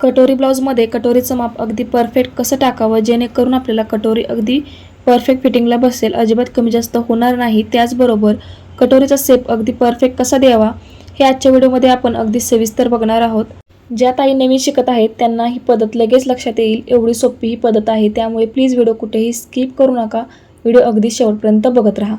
कटोरी ब्लाऊजमध्ये कटोरीचं माप अगदी परफेक्ट कसं टाकावं? जेणेकरून आपल्याला कटोरी अगदी परफेक्ट फिटिंगला बसेल. अजिबात कमी जास्त होणार नाही. त्याचबरोबर कटोरीचा सेप अगदी परफेक्ट कसा द्यावा? हे आजच्या व्हिडिओमध्ये आपण अगदी सविस्तर बघणार आहोत. ज्या ताई नवीन शिकत आहेत त्यांना ही पद्धत लगेच लक्षात येईल. एवढी सोपी ही पद्धत आहे. त्यामुळे प्लीज व्हिडिओ कुठेही स्किप करू नका. व्हिडिओ अगदी शेवटपर्यंत बघत राहा.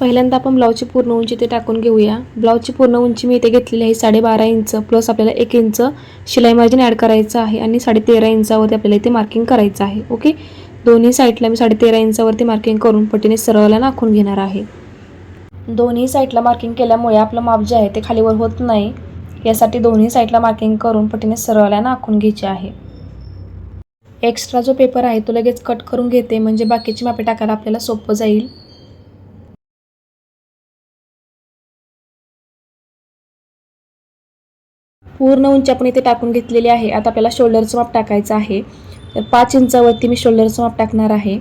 पहिल्यांदा आपण ब्लाऊजची पूर्ण उंची ते टाकून घेऊया. ब्लाऊजची पूर्ण उंची मी इथे घेतलेली आहे साडेबारा इंच प्लस आपल्याला एक इंच शिलाई मार्जिन ॲड करायचं आहे आणि साडेतेरा इंचावरती आपल्याला इथे मार्किंग करायचं आहे ओके दोन्ही साईडला मी साडे तेरा इंचावरती मार्किंग करून पटीने सरळला नाखून घेणार आहे. दोन्ही साईडला मार्किंग केल्यामुळे आपलं माप जे आहे ते खालीवर होत नाही. यासाठी दोन्ही साईडला मार्किंग करून पटीने सरळला नाखून घ्यायचे आहे. एक्स्ट्रा जो पेपर आहे तो लगेच कट करून घेते म्हणजे बाकीची मापे टाकायला आपल्याला सोपं जाईल. पूर्ण उंची आपण इथे टाकून घेतलेली आहे. आता आपल्याला शोल्डरचं माप टाकायचं आहे. तर पाच इंचावरती मी शोल्डरचं माप टाकणार आहे.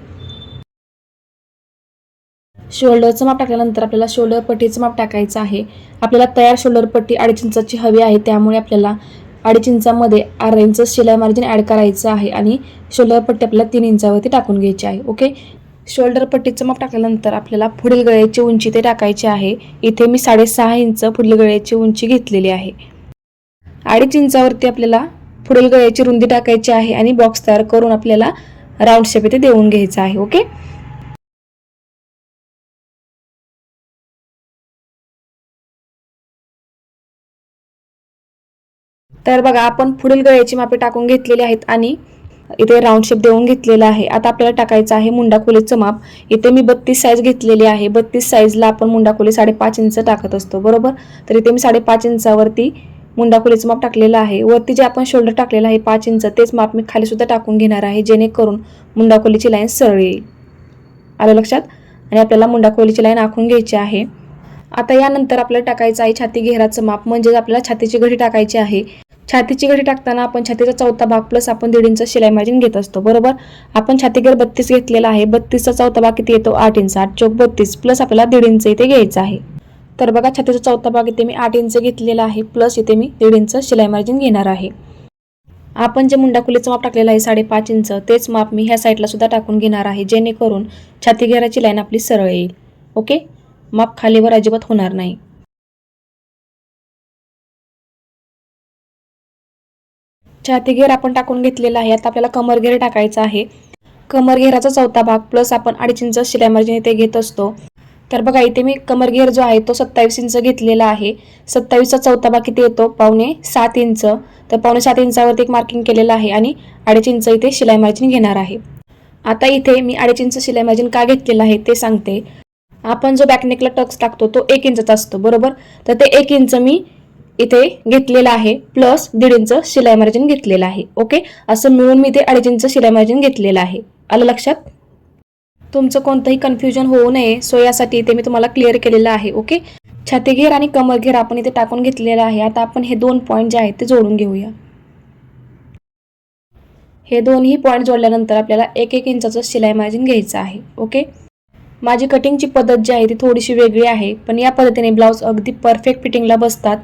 शोल्डरचं माप टाकल्यानंतर आपल्याला शोल्डर पट्टीचं माप टाकायचं आहे. आपल्याला तयार शोल्डर पट्टी अडीच इंचाची हवी आहे. त्यामुळे आपल्याला अडीच इंचामध्ये अर्धा इंच शिलाई मार्जिन ॲड करायचं आहे आणि शोल्डर पट्टी आपल्याला तीन इंचावरती टाकून घ्यायची आहे. ओके शोल्डर पट्टीचं माप टाकल्यानंतर आपल्याला पुढील गळ्याची उंची ते टाकायची आहे. इथे मी साडेसहा इंच पुढील गळ्याची उंची घेतलेली आहे. अडीच इंचावरती आपल्याला पुढील गळ्याची रुंदी टाकायची आहे आणि बॉक्स तयार करून आपल्याला राऊंड शेप इथे देऊन घ्यायचा आहे ओके तर बघा आपण पुढील गळ्याची मापे टाकून घेतलेली आहेत आणि इथे राऊंड शेप देऊन घेतलेला आहे. आता आपल्याला टाकायचं आहे मुंडा खोलीचं माप. इथे मी बत्तीस साईज घेतलेली आहे. बत्तीस साईजला आपण मुंडा खोली साडेपाच इंच टाकत असतो बरोबर? तर इथे मी साडेपाच इंचावरती मुंडा खोलीचं माप टाकलेलं आहे. वरती जे आपण शोल्डर टाकलेलं आहे पाच इंच तेच माप मी खाली सुद्धा टाकून घेणार आहे जेणेकरून मुंडा खोलीची लाईन सरळ येईल आलं लक्षात? आणि आपल्याला मुंडा खोलीची लाईन आखून घ्यायची आहे. आता यानंतर आपल्याला टाकायचं आहे छाती घेराचं माप म्हणजेच आपल्याला छातीची घडी टाकायची आहे. छातीची घडी टाकताना आपण छातीचा चौथा भाग प्लस आपण दीड इंच शिलाई मार्जिन घेत असतो बरोबर? आपण छाती घेर बत्तीस घेतलेला आहे बत्तीसचा चौथा भाग किती येतो? आठ इंच आठ चौक बत्तीस प्लस आपल्याला दीड इंच इथे घ्यायचं आहे. तर बघा छातीचा चौथा भाग इथे मी आठ इंच घेतलेला आहे. प्लस इथे मी दीड इंच शिलाई मार्जिन घेणार आहे. आपण जे मुंडाकुलीचं माप टाकलेलं आहे साडेपाच इंच तेच माप मी ह्या साईडला सुद्धा टाकून घेणार आहे जेणेकरून छाती घेराची लाईन आपली सरळ येईल. ओके माप खालीवर अजिबात होणार नाही. छाती घेर आपण टाकून घेतलेला आहे. आता आपल्याला कमर घेर टाकायचा आहे. कमर घेराचा चौथा भाग प्लस आपण अडीच इंच शिलाई मार्जिन इथे घेत असतो. तर बघा इथे मी कमर जो आहे तो सत्तावीस इंच घेतलेला आहे. सत्तावीसचा चौथा भाग किती येतो? पावणे सात इंच. तर पावणे सात इंचावरती एक मार्किंग केलेलं आहे आणि अडीच इंच इथे शिलाई मार्जिन घेणार आहे. आता इथे मी अडीच इंच शिलाई मार्जिन का घेतलेलं आहे ते सांगते. आपण जो बॅकनेकला टक्स टाकतो तो एक इंचचा असतो बरोबर? तर ते एक इंच मी इथे घेतलेलं आहे प्लस दीड इंच शिलाई मार्जिन घेतलेलं आहे ओके असं मिळून मी इथे अडीच इंच शिलाई मार्जिन घेतलेलं आहे. आलं लक्षात? तुमचं कोणतंही कन्फ्युजन होऊ नये. सो यासाठी इथे मी तुम्हाला क्लिअर केलेलं आहे ओके छातीघेर आणि कमर घेर आपण इथे टाकून घेतलेलं आहे. आता आपण हे दोन पॉईंट जे आहेत ते जोडून घेऊया. हे दोन्ही पॉईंट जोडल्यानंतर आपल्याला एक एक इंचाचं शिलाई मार्जिन घ्यायचं आहे ओके माझी कटिंगची पद्धत जी आहे ती थोडीशी वेगळी आहे पण या पद्धतीने ब्लाऊज अगदी परफेक्ट फिटिंगला बसतात.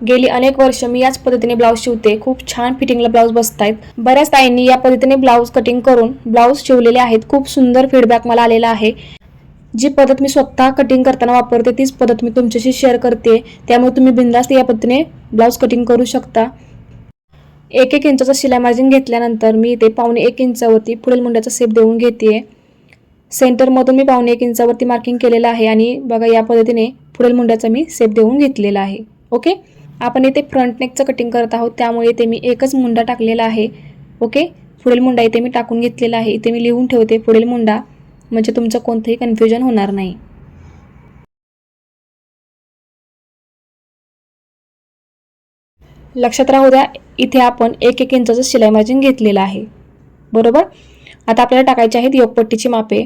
गेली अनेक वर्ष मी याच पद्धतीने ब्लाऊज शिवते. खूप छान फिटिंगला ब्लाऊज बसत आहेत बऱ्याच ताईंनी या पद्धतीने ब्लाऊज कटिंग करून ब्लाऊज शिवलेले आहेत. खूप सुंदर फीडबॅक मला आलेला आहे. जी पद्धत मी स्वतः कटिंग करताना वापरते तीच पद्धत मी तुमच्याशी शेअर करते. त्यामुळे तुम्ही बिंदास्त या पद्धतीने ब्लाऊज कटिंग करू शकता. एक एक इंचाचा शिलाई मार्जिन घेतल्यानंतर मी ते पावणे एक इंचावरती पुढील मुंड्याचा सेप देऊन घेते. सेंटरमधून मी पावणे एक इंचावरती मार्किंग केलेलं आहे आणि बघा या पद्धतीने पुढील मुंड्याचा मी सेप देऊन घेतलेला आहे. ओके आपण इथे फ्रंट नेकचं कटिंग करत आहोत. त्यामुळे इथे मी एकच मुंडा टाकलेला आहे. ओके पुढील मुंडा इथे मी टाकून घेतलेला आहे. इथे मी लिहून ठेवते पुढील मुंडा. म्हणजे तुमचं कोणतंही कन्फ्युजन होणार नाही. लक्षात राहू द्या इथे आपण एक एक इंचाचं शिलाई मार्जिन घेतलेलं आहे. बरोबर? आता आपल्याला टाकायचे आहेत योगपट्टीची मापे.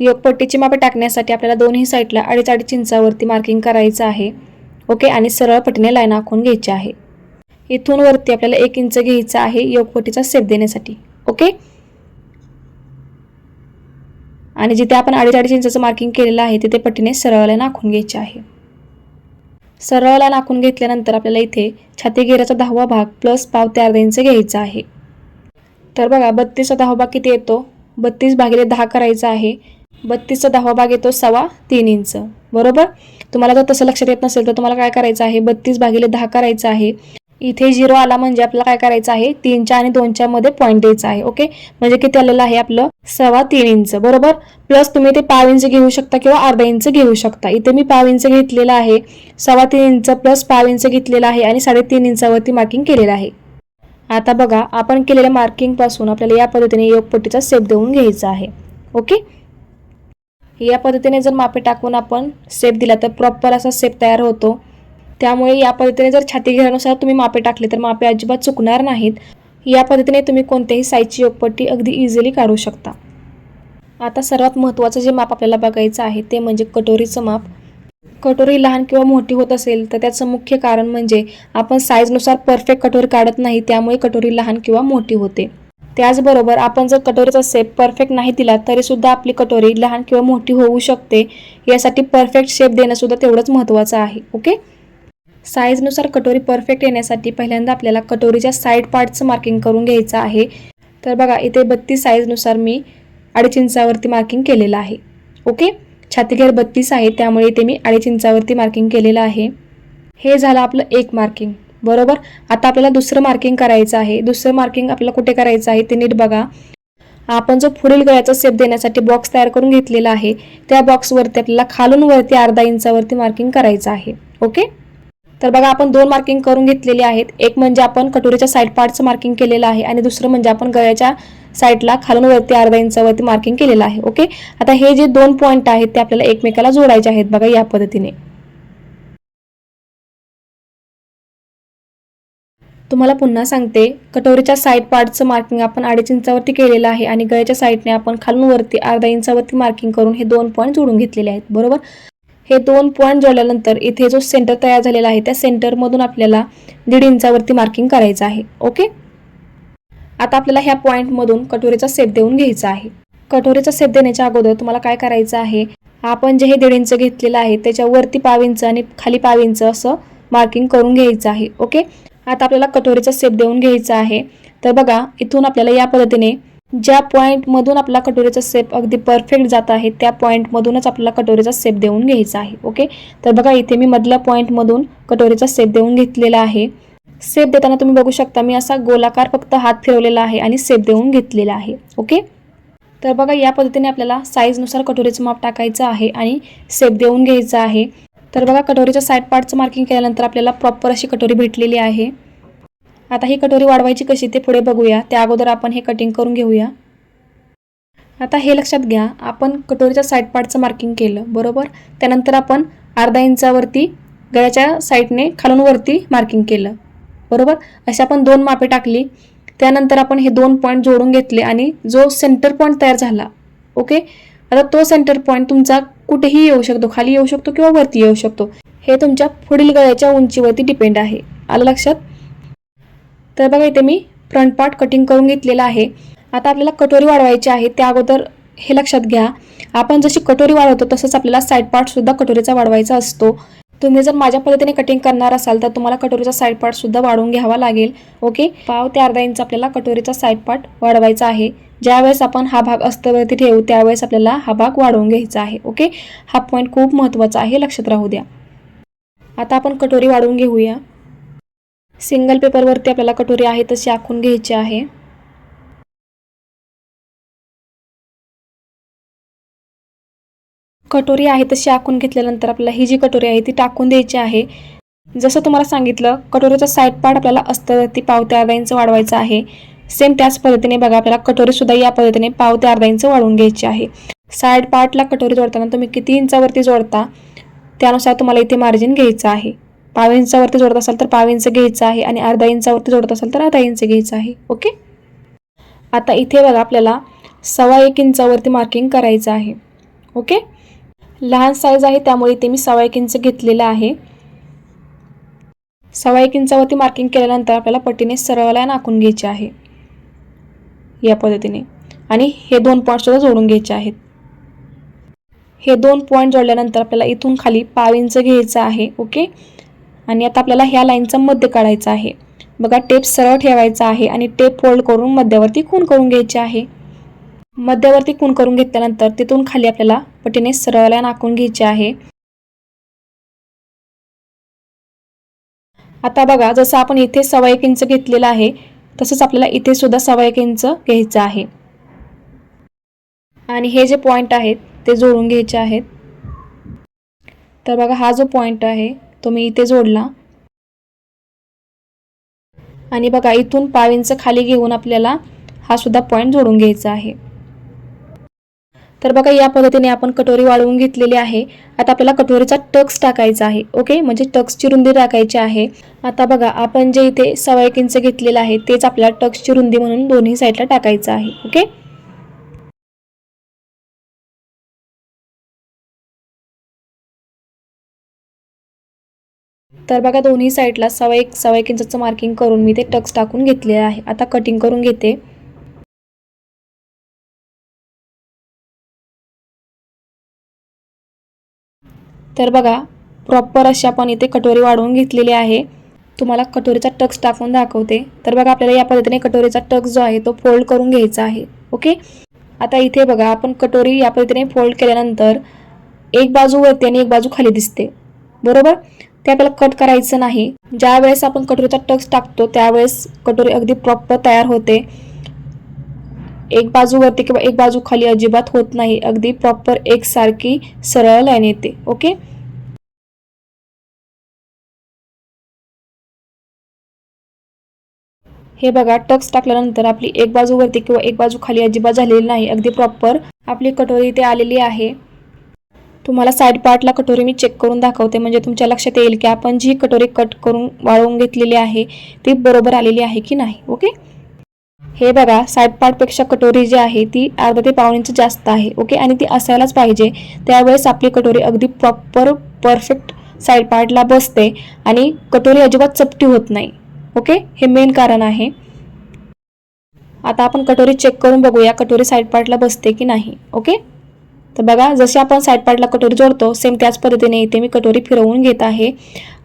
योगपट्टीची मापे टाकण्यासाठी आपल्याला दोन्ही साईडला अडीच अडीच इंचावरती मार्किंग करायचं आहे. ओके आणि सरळ पटीने लाईन आखून घ्यायची आहे. इथून वरती आपल्याला एक इंच घ्यायचा आहे योगपटीचा सेप देण्यासाठी. ओके? आणि जिथे आपण अडीच अडीच इंचाचं मार्किंग केलेलं आहे तिथे पटीने सरळ लाईन आखून घ्यायची आहे. सरळ लाईन आखून घेतल्यानंतर आपल्याला इथे छाती घेराचा दहावा भाग प्लस पाव ते अर्धा इंच घ्यायचा आहे. तर बघा बत्तीसचा दहावा भाग किती येतो? बत्तीस भागिले दहा करायचा आहे. बत्तीसचा दहावा भाग येतो सव्वा तीन इंच. बरोबर? तुम्हाला जर तसं लक्षात येत नसेल तर तुम्हाला काय करायचं आहे? बत्तीस भागिले दहा करायचं आहे. इथे झिरो आला म्हणजे आपल्याला काय करायचं आहे? तीनच्या आणि दोनच्या मध्ये पॉईंट द्यायचा आहे ओके म्हणजे किती आलेलं आहे आपलं? सव्वा तीन इंच बरोबर? प्लस तुम्ही ते पाव इंच घेऊ शकता किंवा अर्धा इंच घेऊ शकता. इथे मी पाव इंच घेतलेला आहे सव्वा तीन इंच प्लस पाव इंच घेतलेला आहे आणि साडेतीन इंचावरती मार्किंग केलेलं आहे. आता बघा आपण केलेल्या मार्किंगपासून आपल्याला या पद्धतीने योगपट्टीचा सेप देऊन घ्यायचा आहे ओके या पद्धतीने जर मापे टाकून आपण सेप दिला तर प्रॉपर असा सेप तयार होतो. त्यामुळे या पद्धतीने जर छाती घेण्यानुसार तुम्ही मापे टाकले तर मापे अजिबात चुकणार नाहीत. या पद्धतीने तुम्ही कोणत्याही साईजची योगपट्टी अगदी इझिली काढू शकता. आता सर्वात महत्त्वाचं जे माप आपल्याला बघायचं आहे ते म्हणजे कटोरीचं माप. कटोरी लहान किंवा मोठी होत असेल तर त्याचं मुख्य कारण म्हणजे आपण साईजनुसार परफेक्ट कटोरी काढत नाही त्यामुळे कटोरी लहान किंवा मोठी होते. त्याचबरोबर आपण जर कटोरीचा शेप परफेक्ट नाही दिला तरी सुद्धा आपली कटोरी लहान किंवा मोठी होऊ शकते. यासाठी परफेक्ट शेप देणं सुद्धा तेवढंच महत्त्वाचं आहे ओके साईजनुसार कटोरी परफेक्ट येण्यासाठी पहिल्यांदा आपल्याला कटोरीच्या साईड पार्टचं मार्किंग करून घ्यायचं आहे. तर बघा इथे बत्तीस साईजनुसार मी अडीच इंचावरती मार्किंग केलेलं आहे ओके छातीघेर बत्तीस आहे त्यामुळे इथे मी अडीच इंचावरती मार्किंग केलेलं आहे. हे झालं आपलं एक मार्किंग बरोबर? आता आपल्याला दुसरं मार्किंग करायचं आहे. दुसरं मार्किंग आपल्याला कुठे करायचं आहे ते नीट बघा. आपण जो पुढील गळ्याचा सेप देण्यासाठी बॉक्स तयार करून घेतलेला आहे त्या बॉक्सवरती आपल्याला खालून वरती अर्धा इंचावरती मार्किंग करायचं आहे. ओके तर बघा आपण दोन मार्किंग करून घेतलेले आहेत. एक म्हणजे आपण कटोरीच्या साईड पार्टचं मार्किंग केलेलं आहे आणि दुसरं म्हणजे आपण गळ्याच्या साईडला खालून वरती अर्धा इंचावरती मार्किंग केलेलं आहे. ओके आता हे जे दोन पॉईंट आहेत ते आपल्याला एकमेकाला जोडायचे आहेत बघा या पद्धतीने. तुम्हाला पुन्हा सांगते कटोरीच्या साईड पार्टचं मार्किंग आपण अडीच इंचावरती केलेलं आहे आणि गळ्याच्या साईडने आपण खालून वरती अर्धा इंचावरती मार्किंग करून हे दोन पॉईंट जोडून घेतलेले आहेत बरोबर? हे दोन पॉईंट जोडल्यानंतर इथे जो सेंटर तयार झालेला आहे त्या सेंटरमधून आपल्याला दीड इंचावरती मार्किंग करायचं आहे ओके आता आपल्याला ह्या पॉईंटमधून कटोरीचा सेप देऊन घ्यायचा आहे. कटोरीचा सेप देण्याच्या अगोदर तुम्हाला काय करायचं आहे आपण जे हे दीड इंच घेतलेलं आहे त्याच्यावरती पाव इंच आणि खाली पाव इंच असं मार्किंग करून घ्यायचं आहे ओके आता आपल्याला कटोरीचा सेप देऊन घ्यायचा आहे. तर बघा इथून आपल्याला या पद्धतीने ज्या पॉईंटमधून आपला कटोरीचा सेप अगदी परफेक्ट जात आहे त्या पॉईंटमधूनच आपल्याला कटोरीचा सेप देऊन घ्यायचा आहे ओके तर बघा इथे मी मधल्या पॉईंटमधून कटोरीचा सेप देऊन घेतलेला आहे. सेप देताना तुम्ही बघू शकता मी असा गोलाकार फक्त हात फिरवलेला आहे आणि सेप देऊन घेतलेला आहे ओके तर बघा या पद्धतीने आपल्याला साईजनुसार कटोरीचं माप टाकायचं आहे आणि सेप देऊन घ्यायचं आहे. तर बघा कटोरीच्या साईड पार्टचं मार्किंग केल्यानंतर आपल्याला प्रॉपर अशी कटोरी भेटलेली आहे. आता ही कटोरी वाढवायची कशी ते पुढे बघूया. त्या अगोदर आपण हे कटिंग करून घेऊया. आता हे लक्षात घ्या आपण कटोरीच्या साईड पार्टचं मार्किंग केलं बरोबर? त्यानंतर आपण अर्धा इंचावरती गळ्याच्या साईडने खालून वरती मार्किंग केलं बरोबर? अशी आपण दोन मापे टाकली. त्यानंतर आपण हे दोन पॉईंट जोडून घेतले आणि जो सेंटर पॉईंट तयार झाला ओके आता तो सेंटर पॉईंट तुमचा कुठेही येऊ शकतो खाली येऊ शकतो किंवा वरती येऊ शकतो हे तुमच्या पुढील गळ्याच्या उंचीवरती डिपेंड आहे. आलं लक्षात? तर बघा इथे मी फ्रंट पार्ट कटिंग करून घेतलेला आहे. आता आपल्याला कटोरी वाढवायची आहे त्या अगोदर हे लक्षात घ्या. आपण जशी कटोरी वाढवतो तसंच आपल्याला साईड पार्ट सुद्धा कटोरीचा वाढवायचा असतो. तुम्ही जर माझ्या पद्धतीने कटिंग करणार असाल तर तुम्हाला कटोरीचा साईड पार्ट सुद्धा वाढवून घ्यावा लागेल ओके पाव ते अर्धा इंच आपल्याला कटोरीचा साईड पार्ट वाढवायचा आहे. ज्यावेळेस आपण हा भाग अस्तवरती ठेवू त्यावेळेस आपल्याला हा भाग वाढवून घ्यायचा आहे ओके हा पॉईंट खूप महत्त्वाचा आहे लक्षात राहू द्या. आता आपण कटोरी वाढवून घेऊया. सिंगल पेपरवरती आपल्याला कटोरी आहे तशी आखून घ्यायची आहे. कटोरी आहे तशी आखून घेतल्यानंतर आपल्याला ही जी कटोरी आहे ती टाकून द्यायची आहे. जसं तुम्हाला सांगितलं कटोरीचा साईड पार्ट आपल्याला असतं ती पावत्या अर्धा इंच वाढवायचं आहे. सेम त्याच पद्धतीने बघा आपल्याला कटोरीसुद्धा या पद्धतीने पावत्या अर्धा इंच वाढवून घ्यायची आहे. साईड पार्टला कटोरी जोडताना तुम्ही किती इंचावरती जोडता त्यानुसार तुम्हाला इथे मार्जिन घ्यायचं आहे. पाव इंचावरती जोडत असाल तर पाव इंच घ्यायचं आहे आणि अर्धा इंचावरती जोडत असाल तर अर्धा इंच घ्यायचं आहे. ओके? आता इथे बघा आपल्याला सव्वा एक इंचावरती मार्किंग करायचं आहे. ओके? लहान साईज आहे त्यामुळे इथे मी सव्वा एक इंच घेतलेलं आहे. सव्वा एक इंचावरती मार्किंग केल्यानंतर आपल्याला पट्टीने सरळ लाईन आखून घ्यायची आहे. या पद्धतीने. आणि हे दोन पॉईंटसुद्धा जोडून घ्यायचे आहेत. हे दोन पॉईंट जोडल्यानंतर आपल्याला इथून खाली पाव इंच घ्यायचं आहे ओके आणि आता आपल्याला ह्या लाईनचा मध्य काढायचा आहे. बघा टेप सरळ ठेवायचा आहे आणि टेप फोल्ड करून मध्यावरती खून करून घ्यायचे आहे. मध्यावरती खून करून घेतल्यानंतर तिथून खाली आपल्याला पटीने सरळ लाईन आखून घ्यायची आहे. आता बघा जसं आपण इथे सव्वा एक इंच घेतलेलं आहे तसंच आपल्याला इथे सुद्धा सव्वा एक इंच घ्यायचं आहे. आणि हे जे पॉईंट आहेत ते जोडून घ्यायचे आहेत. तर बघा हा जो पॉईंट आहे तो मी इथे जोडला. आणि बघा इथून पाव इंच खाली घेऊन आपल्याला हा सुद्धा पॉईंट जोडून घ्यायचा आहे. तर बघा या पद्धतीने आपण कटोरी वाळवून घेतलेली आहे. आता आपल्याला कटोरीचा टक्स टाकायचा आहे ओके? म्हणजे टक्सची रुंदी टाकायची आहे. आता बघा आपण जे इथे सव्वा एक इंच घेतलेलं आहे तेच आपल्याला टक्सची रुंदी म्हणून दोन्ही साईडला टाकायचं आहे ओके? तर बघा दोन्ही साईडला सव्वा एक सव्वा एक इंचाचं मार्किंग करून मी ते टक्स टाकून घेतले आहे. आता कटिंग करून घेते. तर बघा प्रॉपर अशी आपण इथे कटोरी वाढवून घेतलेली आहे. तुम्हाला कटोरीचा टक्स टाकून दाखवते. तर बघा आपल्याला या पद्धतीने कटोरीचा टक्स जो आहे तो फोल्ड करून घ्यायचा आहे. ओके? आता इथे बघा आपण कटोरी या पद्धतीने फोल्ड केल्यानंतर एक बाजू वरती आणि एक बाजू खाली दिसते. बरोबर? ते आपल्याला कट करायचं नाही. ज्या वेळेस आपण कटोरीचा टक्स टाकतो त्यावेळेस कटोरी अगदी प्रॉपर तयार होते. एक बाजू वरती किंवा एक बाजू खाली अजिबात होत नाही. अगदी प्रॉपर एकसारखी सरळ लाईन येते. ओके हे बघा टक्स टाकल्यानंतर आपली एक बाजू वरती किंवा एक बाजू खाली अजिबात झालेली नाही. अगदी प्रॉपर आपली कटोरी इथे आलेली आहे. तुम्हाला साईड पार्टला कटोरी मी चेक करून दाखवते. म्हणजे तुमच्या लक्षात येईल की आपण जी कटोरी कट करून वाळवून घेतलेली आहे ती बरोबर आलेली आहे की नाही. ओके हे बघा साईड पार्टपेक्षा कटोरी जी आहे ती अर्धा ते पाऊन इंच जास्त आहे ओके? आणि ती असायलाच पाहिजे. त्यावेळेस आपली कटोरी अगदी प्रॉपर परफेक्ट साईड पार्टला बसते आणि कटोरी अजिबात चपटी होत नाही ओके? हे मेन कारण आहे. आता आपण कटोरी चेक करून बघूया कटोरी साईड पार्टला बसते की नाही ओके? तर बघा जशी आपण साईड पार्टला कटोरी जोडतो सेम त्याच पद्धतीने इथे मी कटोरी फिरवून घेत आहे.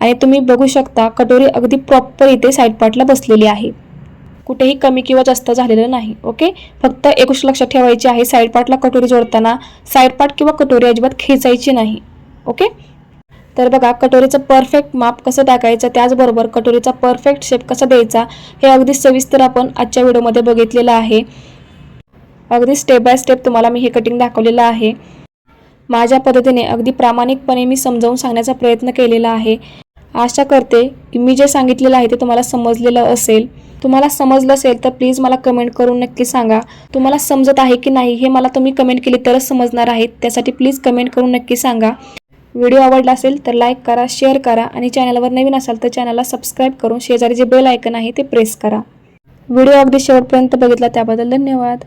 आणि तुम्ही बघू शकता कटोरी अगदी प्रॉपर इथे साईड पार्टला बसलेली आहे. कुठेही कमी किंवा जास्त झालेलं नाही ओके फक्त एक गोष्ट लक्षात ठेवायची आहे साईड पार्टला कटोरी जोडताना साईड पार्ट किंवा कटोरी अजिबात खेचायची नाही ओके तर बघा कटोरीचं परफेक्ट माप कसं टाकायचं त्याचबरोबर कटोरीचा परफेक्ट शेप कसा द्यायचा हे अगदी सविस्तर आपण आजच्या व्हिडिओमध्ये बघितलेलं आहे. अगदी स्टेप बाय स्टेप तुम्हाला मी हे कटिंग दाखवलेलं आहे. माझ्या पद्धतीने अगदी प्रामाणिकपणे मी समजावून सांगण्याचा प्रयत्न केलेला आहे. आशा करते मी जे सांगितलेलं आहे ते तुम्हाला समजलेलं असेल. तुम्हाला समजलं असेल तर प्लीज मला कमेंट करून नक्की सांगा. तुम्हाला समजत आहे की नाही हे मला तुम्ही कमेंट केली तरच समजणार आहेत. त्यासाठी प्लीज कमेंट करून नक्की सांगा. व्हिडिओ आवडला असेल तर लाईक करा शेअर करा आणि चॅनलवर नवीन असाल तर चॅनलला सबस्क्राईब करून शेजारी जे बेल आयकन आहे ते प्रेस करा. व्हिडिओ अगदी शेवटपर्यंत बघितला त्याबद्दल धन्यवाद.